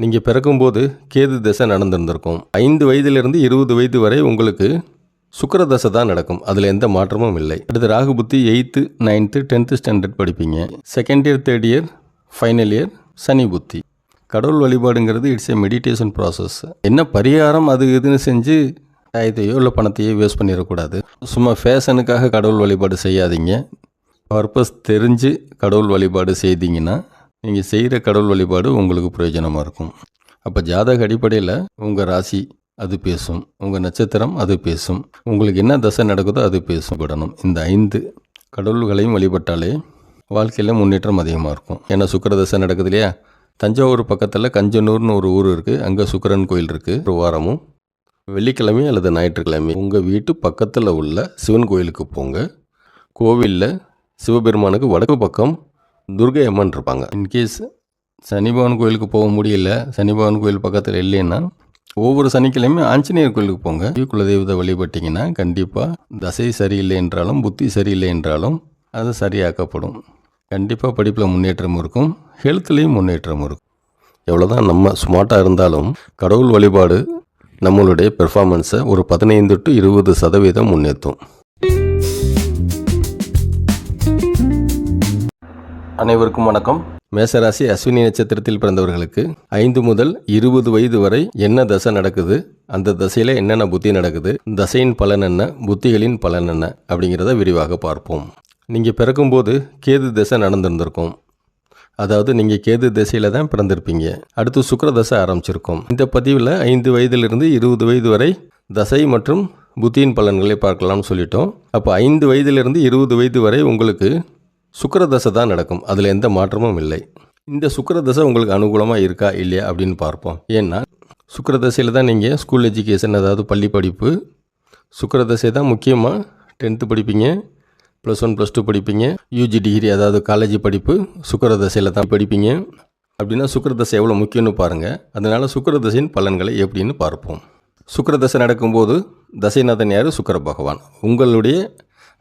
நீங்கள் பிறக்கும்போது கேது தசை நடந்திருந்திருக்கும். ஐந்து வயதிலிருந்து இருபது வயது வரை உங்களுக்கு சுக்கர தசை தான் நடக்கும். அதில் எந்த மாற்றமும் இல்லை. அடுத்து ராகு புத்தி எயித்து நைன்த்து டென்த்து ஸ்டாண்டர்ட் படிப்பீங்க. Second year third year final year Shani புத்தி. கடவுள் வழிபாடுங்கிறது இட்ஸ் ஏ மெடிடேஷன் ப்ராசஸ் என்ன பரிகாரம் அது இதுன்னு செஞ்சு டயத்தையோ இல்லை பணத்தையோ வேஸ்ட் பண்ணிடக்கூடாது. சும்மா ஃபேஷனுக்காக கடவுள் வழிபாடு செய்யாதீங்க. பர்பஸ் தெரிஞ்சு கடவுள் வழிபாடு செய்தீங்கன்னா நீங்கள் செய்கிற கடவுள் வழிபாடு உங்களுக்கு பிரயோஜனமாக இருக்கும். அப்போ ஜாதக அடிப்படையில் உங்கள் ராசி அது பேசும். உங்கள் நட்சத்திரம் அது பேசும். உங்களுக்கு என்ன தசை நடக்குதோ அது பேசும். விடணும் இந்த ஐந்து கடவுள்களையும் வழிபட்டாலே வாழ்க்கையில் முன்னேற்றம் அதிகமாக இருக்கும். ஏன்னா சுக்கர தசை நடக்குது இல்லையா? தஞ்சாவூர் பக்கத்தில் கஞ்சனூர்னு ஒரு ஊர் இருக்குது அங்கே சுக்கரன் கோயில் இருக்குது ஒரு வாரமும் வெள்ளிக்கிழமை அல்லது ஞாயிற்றுக்கிழமை உங்கள் வீட்டு பக்கத்தில் உள்ள சிவன் கோயிலுக்கு போங்க. கோவிலில் சிவபெருமானுக்கு வடக்கு பக்கம் துர்கை அம்மன் இருப்பாங்க இன்கேஸ் சனிபவன் கோயிலுக்கு போக முடியல சனிபவன் கோயில் பக்கத்தில் இல்லைன்னா ஒவ்வொரு சனிக்கிழமையும் ஆஞ்சநேயர் கோயிலுக்கு போங்க. குலதெய்வத்தை வழிபட்டிங்கன்னா கண்டிப்பாக தசை சரியில்லை என்றாலும் புத்தி சரியில்லை என்றாலும் அது சரியாக்கப்படும். கண்டிப்பாக படிப்பில் முன்னேற்றம் இருக்கும் ஹெல்த்லேயும் முன்னேற்றம் இருக்கும். எவ்வளோதான் நம்ம ஸ்மார்ட்டாக இருந்தாலும் கடவுள் வழிபாடு நம்மளுடைய பெர்ஃபார்மன்ஸை ஒரு பதினைந்து டு இருபது சதவீதம் முன்னேற்றும் அனைவருக்கும் வணக்கம். மேசராசி அஸ்வினி நட்சத்திரத்தில் பிறந்தவர்களுக்கு ஐந்து முதல் இருபது வயது வரை என்ன தசை நடக்குது? அந்த தசையில் என்னென்ன புத்தி நடக்குது? தசையின் பலன் என்ன? புத்திகளின் பலன் என்ன? அப்படிங்கிறத விரிவாக பார்ப்போம். நீங்கள் பிறக்கும்போது கேது தசை நடந்திருந்திருக்கும். அதாவது நீங்கள் கேது திசையில் தான் பிறந்திருப்பீங்க. அடுத்து சுக்கர தசை ஆரம்பிச்சிருக்கும். இந்த பதிவில் ஐந்து வயதிலிருந்து இருபது வயது வரை தசை மற்றும் புத்தியின் பலன்களை பார்க்கலாம்னு சொல்லிட்டோம். அப்போ ஐந்து வயதிலிருந்து இருபது வயது வரை உங்களுக்கு சுக்கரதசை தான் நடக்கும். அதில் எந்த மாற்றமும் இல்லை. இந்த சுக்கரதசை உங்களுக்கு அனுகூலமாக இருக்கா இல்லையா அப்படின்னு பார்ப்போம். ஏன்னா சுக்கரதசையில் தான் நீங்கள் ஸ்கூல் எஜுகேஷன் அதாவது பள்ளி படிப்பு சுக்கரதசை தான் முக்கியமாக டென்த்து படிப்பீங்க ப்ளஸ் ஒன் ப்ளஸ் டூ படிப்பீங்க யூஜி டிகிரி அதாவது காலேஜ் படிப்பு சுக்கரதசையில் தான் படிப்பீங்க. அப்படின்னா சுக்கரதசை எவ்வளோ முக்கியம்னு பாருங்கள் அதனால் சுக்கரதசையின் பலன்களை எப்படின்னு பார்ப்போம். சுக்கரதசை நடக்கும்போது தசைநாதன் யார்? சுக்கர பகவான். உங்களுடைய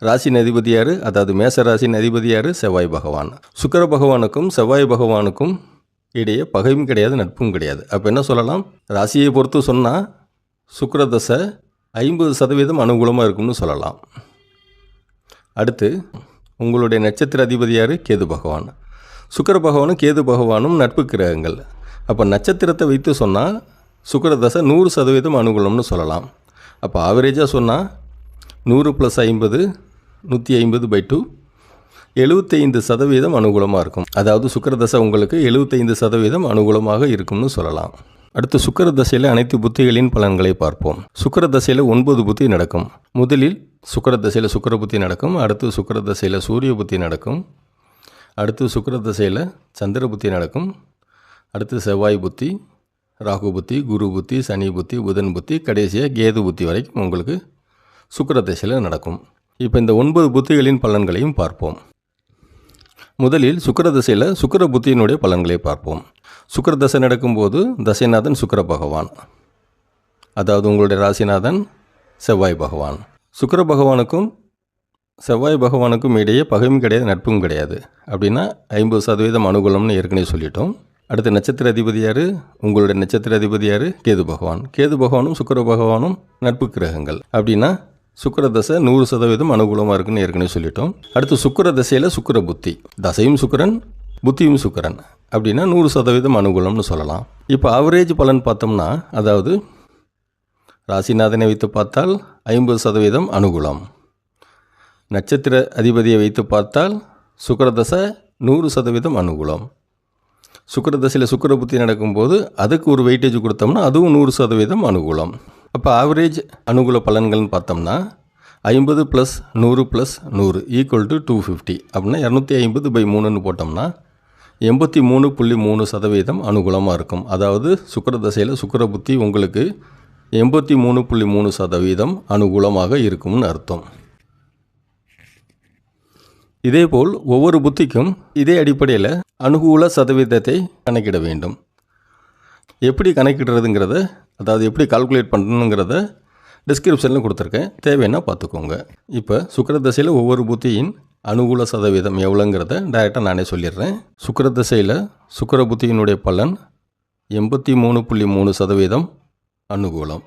ராசி அதிபதி யார் அதாவது மேச ராசியின் அதிபதி யார் செவ்வாய் பகவான். சுக்கர பகவானுக்கும் செவ்வாய் பகவானுக்கும் இடையே பகையும் கிடையாது நட்பும் கிடையாது. அப்போ என்ன சொல்லலாம்? ராசியை பொறுத்து சொன்னால் சுக்கிர தசை ஐம்பது சதவீதம் அனுகூலமாக இருக்கும்னு சொல்லலாம். அடுத்து உங்களுடைய நட்சத்திர அதிபதியார் கேது பகவான். சுக்கர பகவானும் கேது பகவானும் நட்பு கிரகங்கள். அப்போ நட்சத்திரத்தை வைத்து சொன்னால் சுக்கிர தசை நூறு சதவீதம் அனுகூலம்னு சொல்லலாம். அப்போ ஆவரேஜாக சொன்னால் நூறு ப்ளஸ் ஐம்பது நூற்றி ஐம்பது பை டூ எழுபத்தைந்து சதவீதம் அனுகூலமாக இருக்கும். அதாவது சுக்கரதசை உங்களுக்கு எழுபத்தைந்து சதவீதம் அனுகூலமாக இருக்கும்னு சொல்லலாம். அடுத்து சுக்கர தசையில் அனைத்து புத்திகளின் பலன்களை பார்ப்போம். சுக்கர தசையில் ஒன்பது புத்தி நடக்கும். முதலில் சுக்கர தசையில் சுக்கர புத்தி நடக்கும். அடுத்து சுக்கர தசையில் சூரிய புத்தி நடக்கும். அடுத்து சுக்கர தசையில் சந்திர புத்தி நடக்கும். அடுத்து செவ்வாய் புத்தி ராகு புத்தி குரு புத்தி சனி புத்தி புதன் புத்தி கடைசியாக கேது புத்தி வரைக்கும் உங்களுக்கு சுக்கர தசையில் நடக்கும். இப்போ இந்த ஒன்பது புத்திகளின் பலன்களையும் பார்ப்போம். முதலில் சுக்கிர தசையில் சுக்கிர புத்தியினுடைய பலன்களை பார்ப்போம். சுக்கிர தசை நடக்கும்போது தசைநாதன் சுக்கர பகவான். அதாவது உங்களுடைய ராசிநாதன் செவ்வாய் பகவான். சுக்கர பகவானுக்கும் செவ்வாய் பகவானுக்கும் இடையே பகையும் கிடையாது நட்பும் கிடையாது. அப்படின்னா ஐம்பது சதவீதம் அனுகூலம்னு ஏற்கனவே சொல்லிட்டோம். அடுத்து நட்சத்திர அதிபதி யார்? உங்களுடைய நட்சத்திர அதிபதி யார்? கேது பகவான். கேது பகவானும் சுக்கர பகவானும் நட்பு கிரகங்கள். அப்படின்னா சுக்கிர தசை நூறு சதவீதம் அனுகூலமாக இருக்குன்னு ஏற்கனவே சொல்லிட்டோம். அடுத்து சுக்கர தசையில் சுக்கிர புத்தி தசையும் சுக்கிரன் புத்தியும் சுக்கிரன். அப்படின்னா நூறு சதவீதம் அனுகூலம்னு சொல்லலாம். இப்போ ஆவரேஜ் பலன் பார்த்தோம்னா அதாவது ராசிநாதனை வைத்து பார்த்தால் ஐம்பது சதவீதம் அனுகூலம். நட்சத்திர அதிபதியை வைத்து பார்த்தால் சுக்கரதசை நூறு சதவீதம் அனுகூலம். சுக்கரதசையில் சுக்கிர புத்தி நடக்கும்போது அதுக்கு ஒரு வெயிட்டேஜ் கொடுத்தோம்னா அதுவும் நூறு சதவீதம் அனுகூலம். அப்போ ஆவரேஜ் அனுகூல பலன்கள்னு பார்த்தோம்னா ஐம்பது ப்ளஸ் நூறு ப்ளஸ் நூறு ஈக்குவல் டு டூ ஃபிஃப்டி அப்படின்னா இரநூத்தி ஐம்பது பை மூணுன்னு போட்டோம்னா எண்பத்தி மூணு புள்ளி மூணு சதவீதம் அனுகூலமாக இருக்கும். அதாவது சுக்கிர தசையில் சுக்கிர புத்தி உங்களுக்கு எண்பத்தி மூணு புள்ளி மூணு சதவீதம் அனுகூலமாக இருக்கும்னு அர்த்தம். இதேபோல் ஒவ்வொரு புத்திக்கும் இதே அடிப்படையில் அனுகூல சதவீதத்தை கணக்கிட வேண்டும். எப்படி கணக்கிடுறதுங்கிறத அதாவது எப்படி கால்குலேட் பண்ணணுங்கிறத டிஸ்கிரிப்ஷனில் கொடுத்துருக்கேன். தேவைன்னா பார்த்துக்கோங்க. இப்போ சுக்கிரதசையில் ஒவ்வொரு புத்தியின் அனுகூல சதவீதம் எவ்வளோங்கிறத டைரெக்டாக நானே சொல்லிடுறேன். சுக்கிரதசையில் சுக்கர புத்தியினுடைய பலன் எண்பத்தி மூணு புள்ளி மூணு சதவீதம் அனுகூலம்.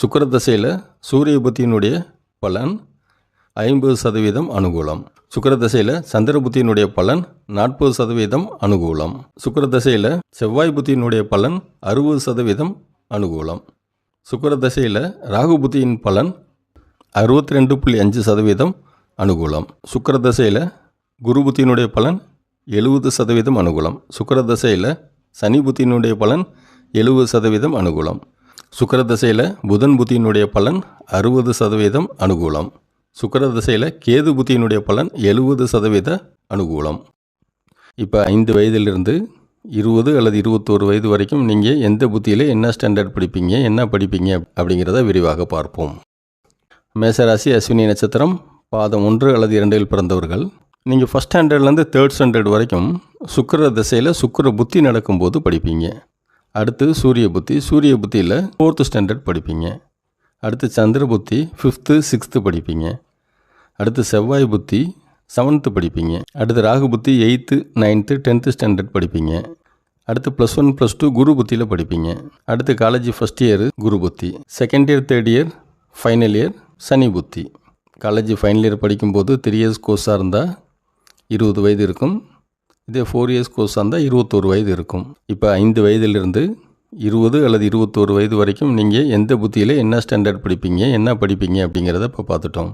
சுக்கிர தசையில் சூரிய புத்தியினுடைய பலன் ஐம்பது சதவீதம் அனுகூலம். சுக்கர தசையில் சந்திர புத்தியினுடைய பலன் நாற்பது சதவீதம் அனுகூலம். சுக்கிர தசையில் செவ்வாய் புத்தியினுடைய பலன் அறுபது சதவீதம் அனுகூலம். சுக்கிர தசையில் ராகு புத்தியின் பலன் அறுபத்தி ரெண்டு புள்ளி அஞ்சு சதவீதம் அனுகூலம். சுக்கிர தசையில் குரு புத்தியினுடைய பலன் எழுபது சதவீதம் அனுகூலம். சுக்கிர தசையில் சனி புத்தியினுடைய பலன் எழுபது சதவீதம் அனுகூலம். சுக்கர தசையில் புதன் புத்தியினுடைய பலன் அறுபது சதவீதம் அனுகூலம். சுக்கர திசையில் கேது புத்தியினுடைய பலன் எழுபது சதவீத அனுகூலம். இப்போ ஐந்து வயதிலிருந்து இருபது அல்லது இருபத்தோரு வயது வரைக்கும் நீங்கள் எந்த புத்தியில் என்ன ஸ்டாண்டர்ட் படிப்பீங்க என்ன படிப்பீங்க அப்படிங்கிறத விரிவாக பார்ப்போம். மேசராசி அஸ்வினி நட்சத்திரம் பாதம் ஒன்று அல்லது இரண்டில் பிறந்தவர்கள். நீங்கள் ஃபஸ்ட் ஸ்டாண்டர்ட்லேருந்து தேர்ட் ஸ்டாண்டர்ட் வரைக்கும் சுக்கர திசையில் சுக்கர புத்தி நடக்கும்போது படிப்பீங்க. அடுத்து சூரிய புத்தி சூரிய புத்தியில் ஃபோர்த்து ஸ்டாண்டர்ட் படிப்பீங்க. அடுத்து சந்திர புத்தி ஃபிஃப்த்து சிக்ஸ்த்து படிப்பீங்க. அடுத்து செவ்வாய் புத்தி செவன்த்து படிப்பீங்க. அடுத்து ராகு புத்தி எயித்து நைன்த்து டென்த்து ஸ்டாண்டர்ட் படிப்பீங்க. அடுத்து plus one plus two Guru புத்தியில் படிப்பீங்க. அடுத்து காலேஜ் ஃபஸ்ட் இயர் குரு புத்தி. Second year third year final year Shani புத்தி. காலேஜ் ஃபைனல் இயர் படிக்கும்போது த்ரீ இயர்ஸ் கோர்ஸாக இருந்தால் இருபது வயது இருக்கும். இதே ஃபோர் இயர்ஸ் கோர்ஸாக இருந்தால் இருபத்தோரு வயது இருக்கும். இப்போ ஐந்து வயதிலிருந்து இருபது அல்லது இருபத்தோரு வயது வரைக்கும் நீங்கள் எந்த புத்தியில் என்ன ஸ்டாண்டர்ட் படிப்பீங்க என்ன படிப்பீங்க அப்படிங்கிறத இப்போ பார்த்துட்டோம்.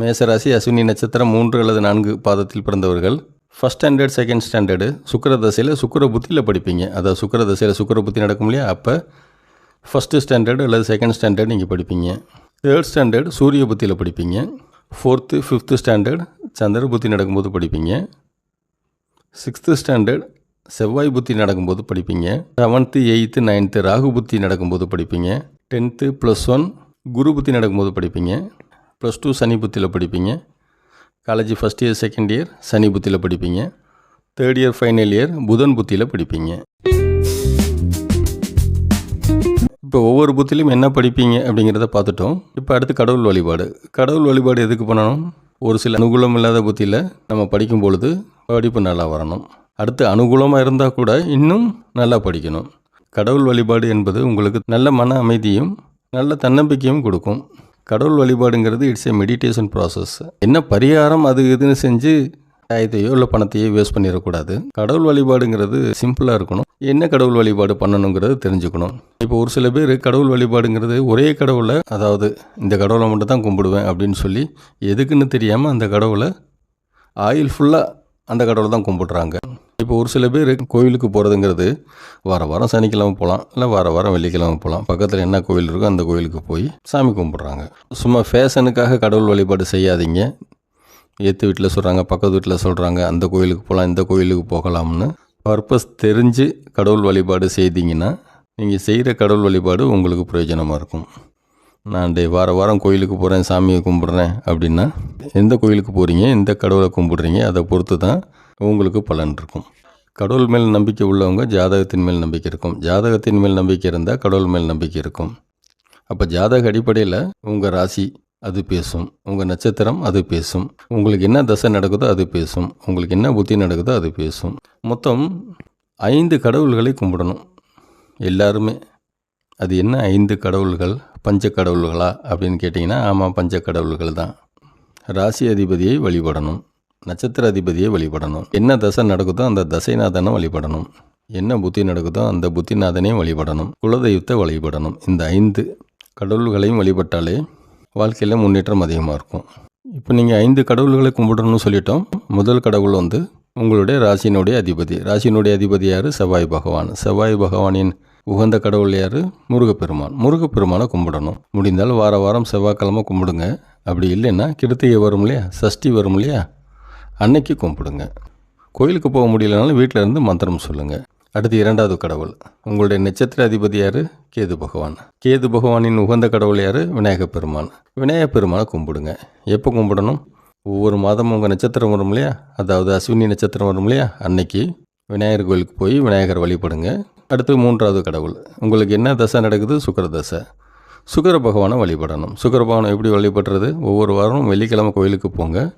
மேசராசி அஸ்வினி நட்சத்திரம் மூன்று அல்லது நான்கு பாதத்தில் பிறந்தவர்கள். ஃபஸ்ட் ஸ்டாண்டர்ட் செகண்ட் ஸ்டாண்டர்டு சுக்கர தசையில் சுக்கர புத்தியில் படிப்பீங்க. அதாவது சுக்கர தசையில் சுக்கர புத்தி நடக்கும் இல்லையா? அப்போ ஃபஸ்ட்டு ஸ்டாண்டர்டு அல்லது செகண்ட் ஸ்டாண்டர்ட் நீங்கள் படிப்பீங்க. தேர்ட் ஸ்டாண்டர்ட் சூரிய புத்தியில் படிப்பீங்க. ஃபோர்த்து ஃபிஃப்த்து ஸ்டாண்டர்ட் சந்திர புத்தி நடக்கும்போது படிப்பீங்க. சிக்ஸ்த்து ஸ்டாண்டர்ட் செவ்வாய் புத்தி நடக்கும்போது படிப்பீங்க. செவன்த்து எயித்து நைன்த்து ராகு புத்தி நடக்கும்போது படிப்பீங்க. டென்த்து ப்ளஸ் ஒன் குரு புத்தி நடக்கும்போது படிப்பீங்க. ப்ளஸ் டூ சனி புத்தியில் படிப்பீங்க. College first year second year Shani புத்தியில் படிப்பீங்க. தேர்ட் இயர் ஃபைனல் இயர் புதன் புத்தியில் படிப்பீங்க. இப்போ ஒவ்வொரு புத்திலையும் என்ன படிப்பீங்க அப்படிங்கிறத பார்த்துட்டோம். இப்போ அடுத்து கடவுள் வழிபாடு. கடவுள் வழிபாடு எதுக்கு பண்ணணும்? ஒரு சில அனுகூலம் இல்லாத புத்தியில் நம்ம படிக்கும் பொழுது படிப்பு நல்லா வரணும். அடுத்து அனுகூலமாக இருந்தால் கூட இன்னும் நல்லா படிக்கணும். கடவுள் வழிபாடு என்பது உங்களுக்கு நல்ல மன அமைதியும் நல்ல தன்னம்பிக்கையும் கொடுக்கும். கடவுள் வழிபாடுங்கிறது இட்ஸ் ஏ மெடிடேஷன் ப்ராசஸ் என்ன பரிகாரம் அது இதுன்னு செஞ்சு டயத்தையோ இல்லை பணத்தையோ வேஸ்ட் பண்ணிடக்கூடாது. கடவுள் வழிபாடுங்கிறது சிம்பிளாக இருக்கணும். என்ன கடவுள் வழிபாடு பண்ணணுங்கிறது தெரிஞ்சுக்கணும். இப்போ ஒரு சில பேர் கடவுள் வழிபாடுங்கிறது ஒரே கடவுளை அதாவது இந்த கடவுளை மட்டும் தான் கும்பிடுவேன் அப்படின்னு சொல்லி எதுக்குன்னு தெரியாமல் அந்த கடவுளை ஆயில் ஃபுல்லாக அந்த கடவுளை தான் கும்பிடுறாங்க. இப்போ ஒரு சில பேர் கோயிலுக்கு போகிறதுங்கிறது வார வாரம் சனிக்கிழமை போகலாம் இல்லை வார வாரம் வெள்ளிக்கிழமை போகலாம். பக்கத்தில் என்ன கோயில் இருக்கோ அந்த கோயிலுக்கு போய் சாமி கும்பிட்றாங்க. சும்மா ஃபேஷனுக்காக கடவுள் வழிபாடு செய்யாதீங்க. ஏற்று வீட்டில் சொல்கிறாங்க பக்கத்து வீட்டில் சொல்கிறாங்க அந்த கோயிலுக்கு போகலாம் இந்த கோயிலுக்கு போகலாம்னு. பர்பஸ் தெரிஞ்சு கடவுள் வழிபாடு செய்தீங்கன்னா நீங்கள் செய்கிற கடவுள் வழிபாடு உங்களுக்கு பிரயோஜனமாக இருக்கும். நான் டே வார வாரம் கோயிலுக்கு போகிறேன் சாமியை கும்பிட்றேன் அப்படின்னா எந்த கோயிலுக்கு போகிறீங்க எந்த கடவுளை கும்பிட்றீங்க அதை பொறுத்து தான் உங்களுக்கு பலன் இருக்கும். கடவுள் மேல் நம்பிக்கை உள்ளவங்க ஜாதகத்தின் மேல் நம்பிக்கை இருக்கும். ஜாதகத்தின் மேல் நம்பிக்கை இருந்தால் கடவுள் மேல் நம்பிக்கை இருக்கும். அப்போ ஜாதக அடிப்படையில் உங்கள் ராசி அது பேசும். உங்கள் நட்சத்திரம் அது பேசும். உங்களுக்கு என்ன தசை நடக்குதோ அது பேசும். உங்களுக்கு என்ன புத்தி நடக்குதோ அது பேசும். மொத்தம் ஐந்து கடவுள்களை கும்பிடணும். எல்லாருமே. அது என்ன ஐந்து கடவுள்கள்? பஞ்ச கடவுள்களா? அப்படின்னு கேட்டிங்கன்னா ஆமாம் பஞ்ச கடவுள்கள் தான். ராசி அதிபதியை வழிபடணும். நட்சத்திர அதிபதியை வழிபடணும். என்ன தசை நடக்குதோ அந்த தசைநாதனை வழிபடணும். என்ன புத்தி நடக்குதோ அந்த புத்திநாதனையும் வழிபடணும். குலதெய்வத்தை வழிபடணும். இந்த ஐந்து கடவுள்களையும் வழிபட்டாலே வாழ்க்கையில் முன்னேற்றம் அதிகமாக இருக்கும். இப்போ நீங்கள் ஐந்து கடவுள்களை கும்பிடணும்னு சொல்லிட்டோம். முதல் கடவுள் வந்து உங்களுடைய ராசியினுடைய அதிபதி. ராசியினுடைய அதிபதி யார்? செவ்வாய் பகவான். செவ்வாய் பகவானின் உகந்த கடவுள் யார்? முருகப்பெருமான். முருகப்பெருமானை கும்பிடணும். முடிந்தால் வார வாரம் செவ்வாய்க்கிழமை கும்பிடுங்க. அப்படி இல்லைன்னா கிருத்திகை வரும் இல்லையா? சஷ்டி வரும் இல்லையா? அன்னைக்கு கும்பிடுங்க கோயிலுக்கு போக முடியலனாலும் வீட்டில் இருந்து மந்திரம் சொல்லுங்கள் அடுத்து இரண்டாவது கடவுள். உங்களுடைய நட்சத்திர அதிபதி யார்? கேது பகவான். கேது பகவானின் உகந்த கடவுள் யார்? விநாயக பெருமான். விநாயக பெருமானை கும்பிடுங்க. எப்போ கும்பிடணும்? ஒவ்வொரு மாதமும் உங்கள் நட்சத்திரம் வரும் இல்லையா? அதாவது அஸ்வினி நட்சத்திரம் வரும் இல்லையா? அன்னைக்கு விநாயகர் கோயிலுக்கு போய் விநாயகர் வழிபடுங்க. அடுத்து மூன்றாவது கடவுள். உங்களுக்கு என்ன தசை நடக்குது? சுக்கர தசை. சுக்கர பகவானை வழிபடணும். சுக்கர பகவானை எப்படி வழிபடுறது? ஒவ்வொரு வாரமும் வெள்ளிக்கிழமை கோயிலுக்கு போங்க.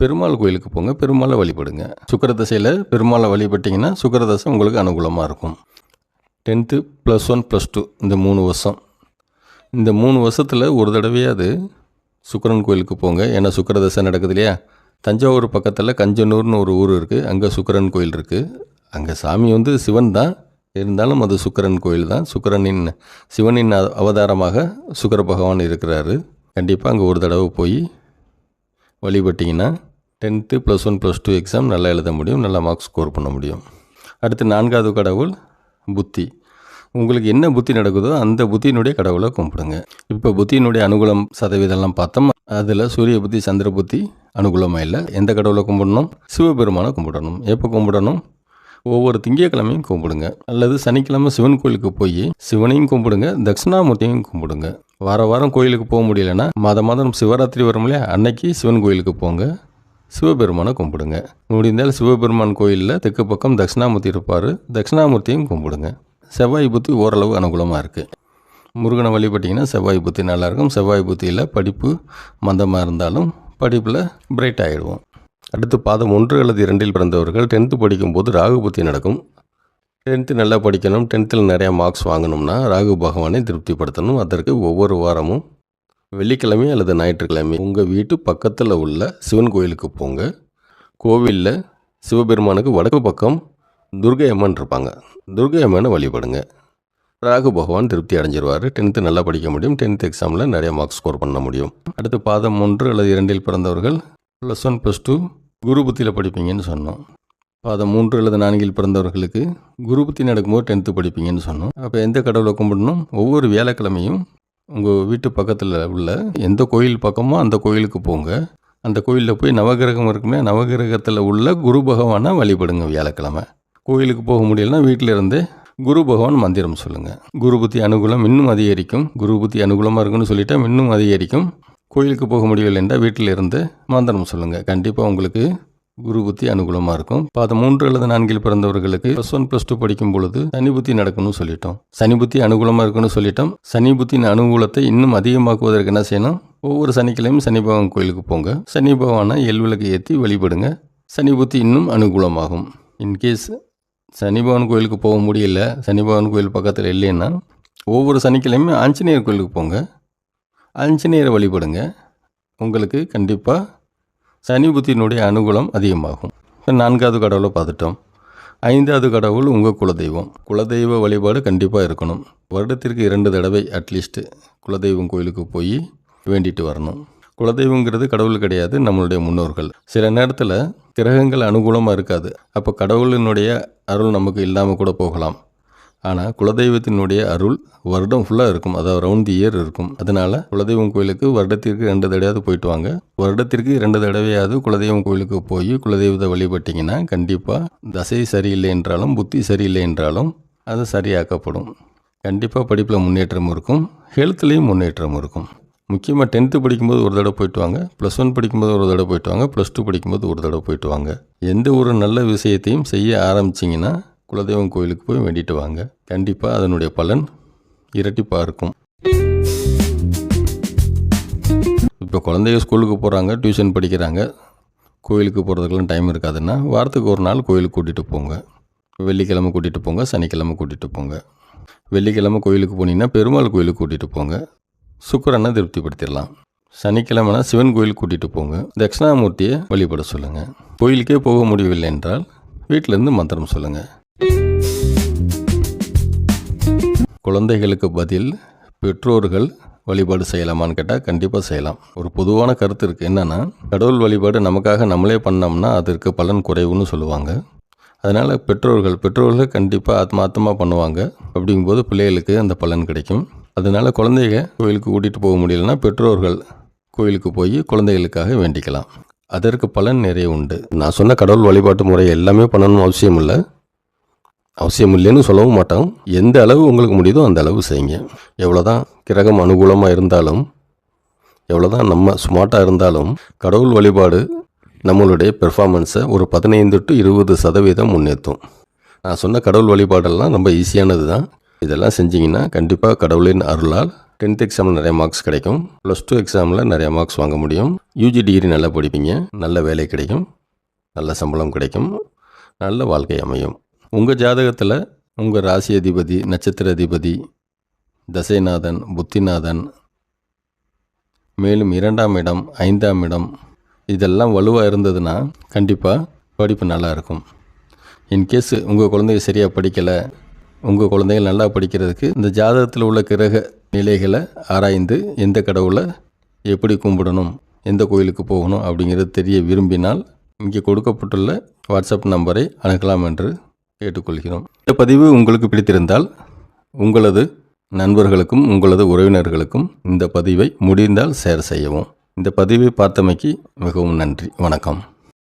பெருமாள் கோயிலுக்கு போங்க பெருமாளை வழிபடுங்க. சுக்கர தசையில் பெருமாளை வழிபட்டிங்கன்னா சுக்கர தசை உங்களுக்கு அனுகூலமாக இருக்கும். Tenth plus one plus two இந்த மூணு வருஷம். இந்த மூணு வருஷத்தில் ஒரு தடவையாவது சுக்கரன் கோயிலுக்கு போங்க. ஏன்னா சுக்கரதசை நடக்குது இல்லையா? தஞ்சாவூர் பக்கத்தில் கஞ்சனூர்னு ஒரு ஊர் இருக்குது அங்கே சுக்கரன் கோயில் இருக்குது அங்கே சாமி வந்து சிவன் தான். இருந்தாலும் அது சுக்கரன் கோயில் தான். சுக்கரனின் சிவனின் அவதாரமாக சுக்கர பகவான் இருக்கிறாரு. கண்டிப்பாக அங்கே ஒரு தடவை போய் வழிபட்டிங்கன்னா tenth plus one plus two exam நல்லா எழுத முடியும் நல்லா மார்க்ஸ் ஸ்கோர் பண்ண முடியும். அடுத்து நான்காவது கடவுள் புத்தி. உங்களுக்கு என்ன புத்தி நடக்குதோ அந்த புத்தியினுடைய கடவுளை கும்பிடுங்க. இப்போ புத்தியினுடைய அனுகூலம் சதவீதம்லாம் பார்த்தோம். அதில் சூரிய புத்தி சந்திர புத்தி அனுகூலமாக இல்லை. எந்த கடவுளை கும்பிடணும்? சிவபெருமானை கும்பிடணும். எப்போ கும்பிடணும்? ஒவ்வொரு திங்கட்கிழமையும் கும்பிடுங்க. அல்லது சனிக்கிழமை சிவன் கோயிலுக்கு போய் சிவனையும் கும்பிடுங்க தட்சிணாமூர்த்தியும் கும்பிடுங்க. வார வாரம் கோயிலுக்கு போக முடியலன்னா மாதம் மாதம் சிவராத்திரி வரும் இல்லையா? அன்னைக்கு சிவன் கோயிலுக்கு போங்க. சிவபெருமானை கும்பிடுங்க. முடிந்தால் சிவபெருமான் கோயிலில் தெற்கு பக்கம் தட்சிணாமூர்த்தி இருப்பார். தட்சிணாமூர்த்தியும் கும்பிடுங்க. செவ்வாய் புத்தி ஓரளவு அனுகூலமாக இருக்குது முருகனை வழிபட்டிங்கன்னா செவ்வாய் புத்தி நல்லாயிருக்கும் செவ்வாய் புத்தியில் படிப்பு மந்தமாக இருந்தாலும் படிப்பில் பிரைட் ஆகிடுவோம் அடுத்து பாதம் ஒன்று அல்லது இரண்டில் பிறந்தவர்கள் டென்த்து படிக்கும்போது ராகு புத்தி நடக்கும். டென்த்து நல்லா படிக்கணும். டென்த்தில் நிறையா மார்க்ஸ் வாங்கணும்னா ராகு பகவானை திருப்திப்படுத்தணும். அதற்கு ஒவ்வொரு வாரமும் வெள்ளிக்கிழமை அல்லது ஞாயிற்றுக்கிழமை உங்கள் வீட்டு பக்கத்தில் உள்ள சிவன் கோயிலுக்கு போங்க. கோவிலில் சிவபெருமானுக்கு வடக்கு பக்கம் துர்கை அம்மன் இருப்பாங்க. துர்கை அம்மனை வழிபடுங்க. ராகு பகவான் திருப்தி அடைஞ்சிருவார். டென்த்து நல்லா படிக்க முடியும். டென்த் எக்ஸாமில் நிறைய மார்க்ஸ் ஸ்கோர் பண்ண முடியும். அடுத்து பாதம் ஒன்று அல்லது இரண்டில் பிறந்தவர்கள் plus one plus two Guru புத்தியில் படிப்பீங்கன்னு சொன்னோம். பாதம் மூன்று அல்லது நான்கில் பிறந்தவர்களுக்கு குரு புத்தி நடக்கும்போது டென்த்து படிப்பீங்கன்னு சொன்னோம். அப்போ எந்த கடவுளை கும்பிடணும்? ஒவ்வொரு வியாழக்கிழமையும் உங்கள் வீட்டு பக்கத்தில் உள்ள எந்த கோயில் பக்கமோ அந்த கோயிலுக்கு போங்க. அந்த கோயிலில் போய் நவகிரகம் இருக்குமே நவகிரகத்தில் உள்ள குரு பகவானை வழிபடுங்க வியாழக்கிழமை. கோயிலுக்கு போக முடியலன்னா வீட்டில் இருந்து குரு பகவான் மந்திரம் சொல்லுங்கள் குரு புத்தி அனுகூலம் இன்னும் அதிகரிக்கும். குரு புத்தி அனுகூலமாக இருக்குன்னு சொல்லிட்டா இன்னும் அதிகரிக்கும். கோயிலுக்கு போக முடியவில்லை என்றால் வீட்டில் இருந்து மந்திரம் சொல்லுங்கள் கண்டிப்பாக உங்களுக்கு குரு புத்தி அனுகூலமாக இருக்கும். இப்போ அது மூன்று அல்லது நான்கில் பிறந்தவர்களுக்கு ப்ளஸ் ஒன் ப்ளஸ் டூ படிக்கும் பொழுது சனி புத்தி நடக்கணும்னு சொல்லிட்டோம். சனி புத்தி அனுகூலமாக இருக்குன்னு சொல்லிட்டோம். சனி புத்தியின் அனுகூலத்தை இன்னும் அதிகமாக்குவதற்கு என்ன செய்யணும்? ஒவ்வொரு சனிக்கிழமையும் சனி பகவான் கோயிலுக்கு போங்க. சனி பகவானை எல் விளக்கு ஏற்றி வழிபடுங்க. சனி புத்தி இன்னும் அனுகூலமாகும். இன்கேஸ் சனி பகவான் கோயிலுக்கு போக முடியல சனி பகவான் கோயில் பக்கத்தில் இல்லைன்னா ஒவ்வொரு சனிக்கிழமையும் ஆஞ்சநேயர் கோயிலுக்கு போங்க. ஆஞ்சநேயரை வழிபடுங்க. உங்களுக்கு கண்டிப்பாக சனி புத்தியினுடைய அனுகூலம் அதிகமாகும். இப்போ நான்காவது கடவுளை பார்த்துட்டோம். ஐந்தாவது கடவுள் உங்கள் குலதெய்வம். குலதெய்வ வழிபாடு கண்டிப்பாக இருக்கணும். வருடத்திற்கு இரண்டு தடவை அட்லீஸ்ட்டு குலதெய்வம் கோயிலுக்கு போய் வேண்டிட்டு வரணும். குலதெய்வங்கிறது கடவுள் கிடையாது நம்மளுடைய முன்னோர்கள். சில நேரத்தில் கிரகங்கள் அனுகூலமாக இருக்காது. அப்போ கடவுளினுடைய அருள் நமக்கு இல்லாமல் கூட போகலாம். ஆனால் குலதெய்வத்தினுடைய அருள் வருடம் ஃபுல்லாக இருக்கும். அதாவது ரவுண்ட் இயர் இருக்கும். அதனால குலதெய்வம் கோயிலுக்கு வருடத்திற்கு ரெண்டு தடவையாவது போயிட்டு வாங்க. வருடத்திற்கு ரெண்டு தடவையாவது குலதெய்வம் கோயிலுக்கு போய் குலதெய்வத்தை வழிபட்டிங்கன்னா கண்டிப்பாக தசை சரியில்லை என்றாலும் புத்தி சரியில்லை என்றாலும் அது சரியாக்கப்படும். கண்டிப்பாக படிப்பில் முன்னேற்றம் இருக்கும். ஹெல்த்லேயும் முன்னேற்றம் இருக்கும். முக்கியமாக டென்த்து படிக்கும்போது ஒரு தடவை போயிட்டு வாங்க. ப்ளஸ் ஒன் படிக்கும்போது ஒரு தடவை போயிட்டு வாங்க. ப்ளஸ் டூ படிக்கும்போது ஒரு தடவை போயிட்டு வாங்க. எந்த ஒரு நல்ல விஷயத்தையும் செய்ய ஆரம்பிச்சிங்கன்னா குலதெய்வம் கோயிலுக்கு போய் வேண்டிட்டு வாங்க. கண்டிப்பாக அதனுடைய பலன் இரட்டிப்பாக இருக்கும். இப்போ குழந்தைங்க ஸ்கூலுக்கு போகிறாங்க டியூஷன் படிக்கிறாங்க. கோயிலுக்கு போகிறதுக்கெல்லாம் டைம் இருக்காதுன்னா வாரத்துக்கு ஒரு நாள் கோயிலுக்கு கூட்டிகிட்டு போங்க. வெள்ளிக்கிழமை கூட்டிகிட்டு போங்க சனிக்கிழமை கூட்டிகிட்டு போங்க. வெள்ளிக்கிழமை கோயிலுக்கு போனீங்கன்னா பெருமாள் கோயிலுக்கு கூட்டிகிட்டு போங்க. சுக்கரனை திருப்திப்படுத்திடலாம். சனிக்கிழமைனா சிவன் கோயிலுக்கு கூட்டிகிட்டு போங்க. தட்சிணாமூர்த்தியை வழிபட சொல்லுங்கள் கோயிலுக்கே போக முடியவில்லை என்றால் வீட்டிலேருந்து மந்திரம் சொல்லுங்கள் குழந்தைகளுக்கு பதில் பெற்றோர்கள் வழிபாடு செய்யலாமான்னு கேட்டால் கண்டிப்பாக செய்யலாம். ஒரு பொதுவான கருத்து இருக்குது என்னென்னா கடவுள் வழிபாடு நமக்காக நம்மளே பண்ணோம்னா அதற்கு பலன் குறைவுன்னு சொல்லுவாங்க. அதனால் பெற்றோர்கள் பெற்றோர்கள் கண்டிப்பாக ஆத்மாத்தமாக பண்ணுவாங்க. அப்படிங்கும்போது பிள்ளைகளுக்கு அந்த பலன் கிடைக்கும். அதனால் குழந்தைங்க கோயிலுக்கு கூட்டிகிட்டு போக முடியலன்னா பெற்றோர்கள் கோயிலுக்கு போய் குழந்தைகளுக்காக வேண்டிக்கலாம். அதற்கு பலன் நிறைய உண்டு. நான் சொன்ன கடவுள் வழிபாட்டு முறை எல்லாமே பண்ணணும்னு அவசியம் இல்லை. அவசியம் இல்லைன்னு சொல்லவும் மாட்டோம் எந்த அளவு உங்களுக்கு முடியுதோ அந்த அளவு செய்யுங்க. எவ்வளோ தான் கிரகம் அனுகூலமாக இருந்தாலும் எவ்வளோ தான் நம்ம ஸ்மார்ட்டாக இருந்தாலும் கடவுள் வழிபாடு நம்மளுடைய பெர்ஃபார்மன்ஸை ஒரு பதினைந்து டு இருபது சதவீதம் முன்னேற்றும். நான் சொன்ன கடவுள் வழிபாடெல்லாம் ரொம்ப ஈஸியானது தான். இதெல்லாம் செஞ்சீங்கன்னா கண்டிப்பாக கடவுளின் அருளால் டென்த் எக்ஸாமில் நிறைய மார்க்ஸ் கிடைக்கும். ப்ளஸ் டூ எக்ஸாமில் நிறைய மார்க்ஸ் வாங்க முடியும். யூஜி டிகிரி நல்லா படிப்பீங்க. நல்ல வேலை கிடைக்கும். நல்ல சம்பளம் கிடைக்கும். நல்ல வாழ்க்கை அமையும். உங்கள் ஜாதகத்தில் உங்கள் ராசி அதிபதி நட்சத்திர அதிபதி தசைநாதன் புத்திநாதன் மேலும் இரண்டாம் இடம் ஐந்தாம் இடம் இதெல்லாம் வலுவாக இருந்ததுன்னா கண்டிப்பாக படிப்பு நல்லா இருக்கும். இன்கேஸ் உங்கள் குழந்தைங்க சரியாக படிக்கலை உங்கள் குழந்தைகள் நல்லா படிக்கிறதுக்கு இந்த ஜாதகத்தில் உள்ள கிரக நிலைகளை ஆராய்ந்து எந்த கடவுளை எப்படி கும்பிடணும் எந்த கோயிலுக்கு போகணும் அப்படிங்கிறது தெரிய விரும்பினால் இங்கே கொடுக்கப்பட்டுள்ள வாட்ஸ்அப் நம்பரை அணுகலாம் என்று கேட்டுக்கொள்கிறோம். இந்த பதிவு உங்களுக்கு பிடித்திருந்தால் உங்களது நண்பர்களுக்கும் உங்களது உறவினர்களுக்கும் இந்த பதிவை முடிந்தால் ஷேர் செய்யவும். இந்த பதிவை பார்த்தமைக்கு மிகவும் நன்றி. வணக்கம்.